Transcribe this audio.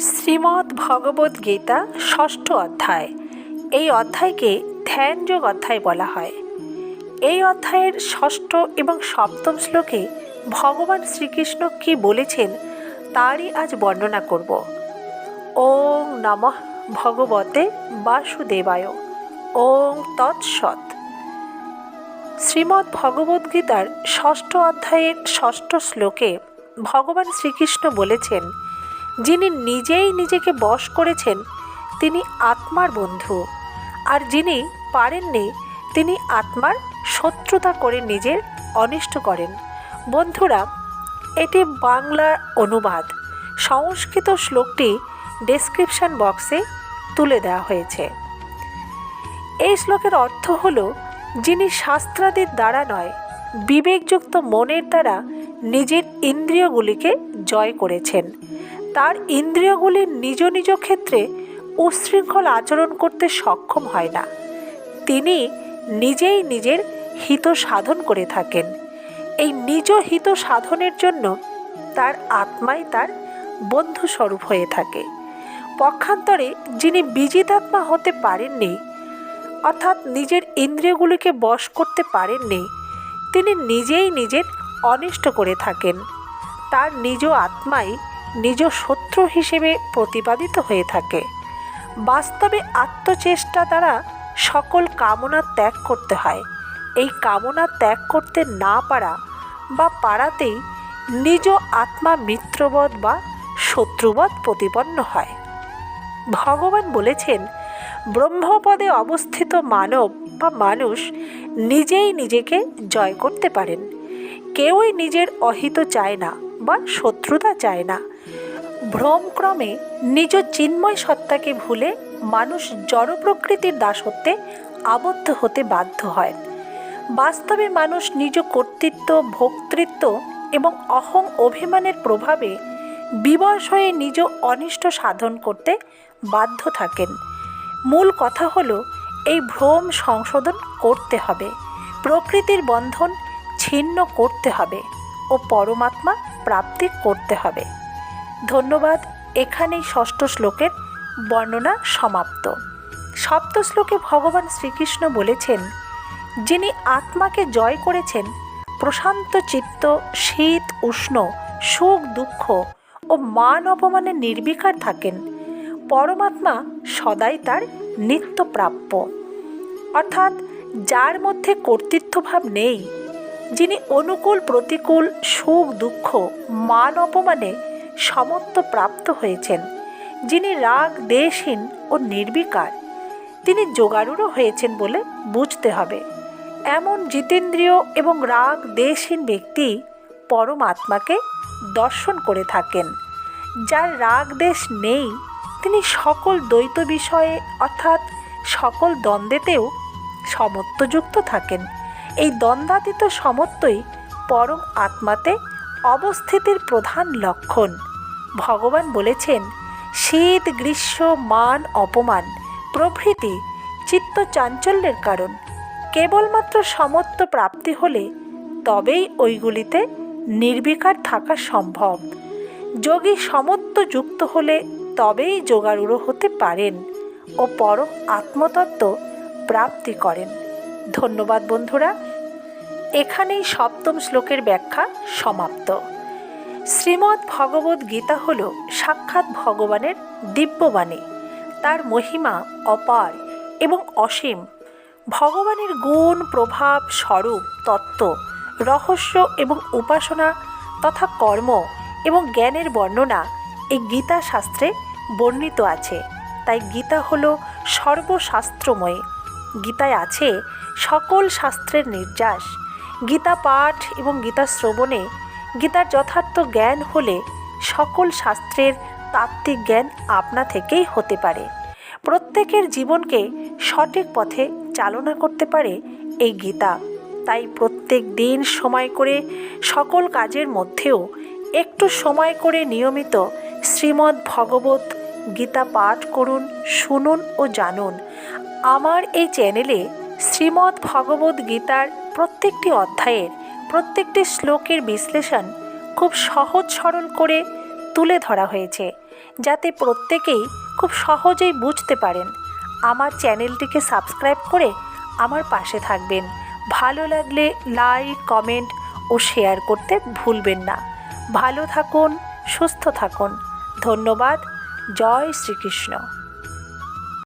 শ্রীমদ্ ভগবদ্ গীতা ষষ্ঠ অধ্যায়। এই অধ্যায়কে ধ্যানযোগ অধ্যায় বলা হয়। এই অধ্যায়ের ষষ্ঠ এবং সপ্তম শ্লোকে ভগবান শ্রীকৃষ্ণ কি বলেছেন তারই আজ বর্ণনা করব। ওং নমঃ ভগবতে বাসুদেবায়। ওং তৎসৎ। শ্রীমদ্ ভগবদ্গীতার ষষ্ঠ অধ্যায়ের ষষ্ঠ শ্লোকে ভগবান শ্রীকৃষ্ণ বলেছেন যিনি নিজেই নিজেকে বশ করেছেন, তিনি আত্মার বন্ধু। আর যিনি পারেননি, তিনি আত্মার শত্রুতা করে নিজের অনিষ্ট করেন। বন্ধুরা, এটি বাংলার অনুবাদ। সংস্কৃত শ্লোকটি ডেসক্রিপশন বক্সে তুলে দেওয়া হয়েছে। এই শ্লোকের অর্থ হল, যিনি শাস্ত্রাদির দ্বারা নয়, বিবেকযুক্ত মনের দ্বারা নিজের ইন্দ্রিয়গুলিকে জয় করেছেন। তার ইন্দ্রিয়গুলি নিজ নিজ ক্ষেত্রে উশৃঙ্খল আচরণ করতে সক্ষম হয় না। তিনি নিজেই নিজের হিত সাধন করে থাকেন। এই নিজ হিত সাধনের জন্য তার আত্মাই তার বন্ধু স্বরূপ হয়ে থাকে। পক্ষান্তরে যিনি বিজিতাত্মা হতে পারেননি, অর্থাৎ নিজের ইন্দ্রিয়গুলিকে বশ করতে পারেননি, তিনি নিজেই নিজের অনিষ্ট করে থাকেন। তার নিজ আত্মাই নিজ শত্রু হিসেবে প্রতিপাদিত হয়ে থাকে। বাস্তবে আত্মচেষ্টা দ্বারা সকল কামনা ত্যাগ করতে হয়। এই কামনা ত্যাগ করতে না পারা বা পারাতেই নিজ আত্মা মিত্রবধ বা শত্রুবধ প্রতিপন্ন হয়। ভগবান বলেছেন, ব্রহ্মপদে অবস্থিত মানব বা মানুষ নিজেই নিজেকে জয় করতে পারেন। কেউই নিজের অহিত চায় না বা শত্রুতা চায় না। ভ্রমক্রমে নিজ চিন্ময় সত্তাকে ভুলে মানুষ জড় প্রকৃতির দাসত্বে আবদ্ধ হতে বাধ্য হয়। বাস্তবে মানুষ নিজ কর্তৃত্ব, ভোক্তৃত্ব এবং অহং অভিমানের প্রভাবে বিবশ হয়ে নিজ অনিষ্ট সাধন করতে বাধ্য থাকেন। মূল কথা হলো, এই ভ্রম সংশোধন করতে হবে। প্রকৃতির বন্ধন ছিন্ন করতে হবে ও পরমাত্মা প্রাপ্তি করতে হবে। ধন্যবাদ। এখানেই ষষ্ঠ শ্লোকের বর্ণনা সমাপ্ত। সপ্ত শ্লোকে ভগবান শ্রীকৃষ্ণ বলেছেন, যিনি আত্মাকে জয় করেছেন, প্রশান্ত চিত্ত, শীত, উষ্ণ, সুখ, দুঃখ ও মান অপমানে নির্বিকার থাকেন। পরমাত্মা সদাই তার নিত্য প্রাপ্য অর্থাৎ যার মধ্যে কর্তৃত্বভাব নেই, যিনি অনুকূল, প্রতিকূল, সুখ, দুঃখ, মান অপমানে সমত্ব প্রাপ্ত হয়েছেন, যিনি রাগ, দেশহীন ও নির্বিকার। তিনি যোগারূঢ় হয়েছেন বলে বুঝতে হবে। এমন জিতেন্দ্রীয় এবং রাগ, দেশহীন ব্যক্তি পরমাত্মাকে দর্শন করে থাকেন। যার রাগ, দেশ নেই, তিনি সকল দ্বৈত বিষয়ে, অর্থাৎ সকল দ্বন্দ্বেতেও সমত্বযুক্ত থাকেন। এই দ্বন্দ্বাতীত সমত্বই পরম আত্মাতে অবস্থিতির প্রধান লক্ষণ। ভগবান বলেছেন, শীত, গ্রীষ্ম, মান, অপমান, প্রভৃতি চিত্ত চাঞ্চল্যের কারণ। কেবলমাত্র সমত্ব প্রাপ্তি হলে তবেই ওইগুলিতে নির্বিকার থাকা সম্ভব। যোগী সমত্ব যুক্ত হলে তবেই যোগারূঢ় হতে পারেন ও পরম আত্মতত্ত্ব প্রাপ্তি করেন। ধন্যবাদ বন্ধুরা। এখানেই সপ্তম শ্লোকের ব্যাখ্যা সমাপ্ত। শ্রীমদ্ ভগবদ্ গীতা হল সাক্ষাৎ ভগবানের দিব্যবাণী। তার মহিমা অপার এবং অসীম। ভগবানের গুণ, প্রভাব, স্বরূপ, তত্ত্ব, রহস্য এবং উপাসনা তথা কর্ম এবং জ্ঞানের বর্ণনা এই গীতা শাস্ত্রে বর্ণিত আছে। তাই গীতা হল সর্বশাস্ত্রময়। গীতায় আছে সকল শাস্ত্রের নির্যাস। গীতা পাঠ এবং গীতা শ্রবণে গীতার যথার্থ জ্ঞান হলে সকল শাস্ত্রের তাত্ত্বিক জ্ঞান আপনা থেকেই হতে পারে। প্রত্যেকের জীবনকে সঠিক পথে চালনা করতে পারে এই গীতা। তাই প্রত্যেক দিন সময় করে সকল কাজের মধ্যেও একটু সময় করে নিয়মিত শ্রীমদ্ ভগবত গীতা পাঠ করুন, শুনুন ও জানুন। আমার এই চ্যানেলে শ্রীমদ্ ভগবদ গীতার প্রত্যেকটি অধ্যায়ের প্রত্যেকটি শ্লোকের বিশ্লেষণ খুব সহজ সরল করে তুলে ধরা হয়েছে, যাতে প্রত্যেকেই খুব সহজেই বুঝতে পারেন। আমার চ্যানেলটিকে সাবস্ক্রাইব করে আমার পাশে থাকবেন। ভালো লাগলে লাইক, কমেন্ট ও শেয়ার করতে ভুলবেন না। ভালো থাকুন, সুস্থ থাকুন। ধন্যবাদ। জয় শ্রীকৃষ্ণ।